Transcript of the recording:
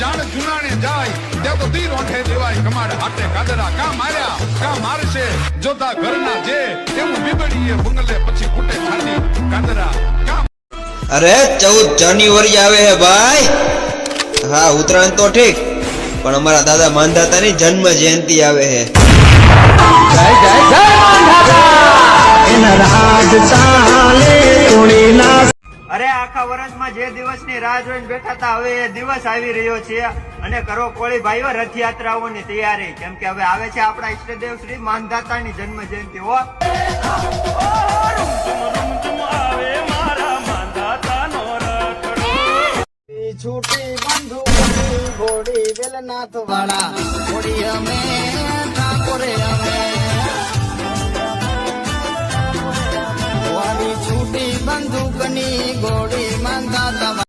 જાણ જુનાણે જાય ત્યાં તો તીર ઓઠે દેવાય. કમાડ હાટે કાદરા કા માર્યા કા મારશે? જોતા ઘરના જે એવું બીબડીએ બંગલે પછી ફૂટે છાતી કાદરા કા અરે ચૌદ જાન્યુઆરી આવે હે ભાઈ. હા ઉત્તરાયણ તો ઠીક. પણ અમારા દાદા માંધાતાની જન્મ જયંતિ આવે હે. અરે આખા વર્ષમાં જે દિવસની રાહ જોઈને બેઠા હતા, હવે એ દિવસ આવી રહ્યો છે અને કરો કોળી ભાઈઓ રથયાત્રાઓની તૈયારી. કેમ કે હવે આવે છે આપણા ઈષ્ટદેવ શ્રી માનધાતાની જન્મ જયંતિ હો છૂટી બંધુ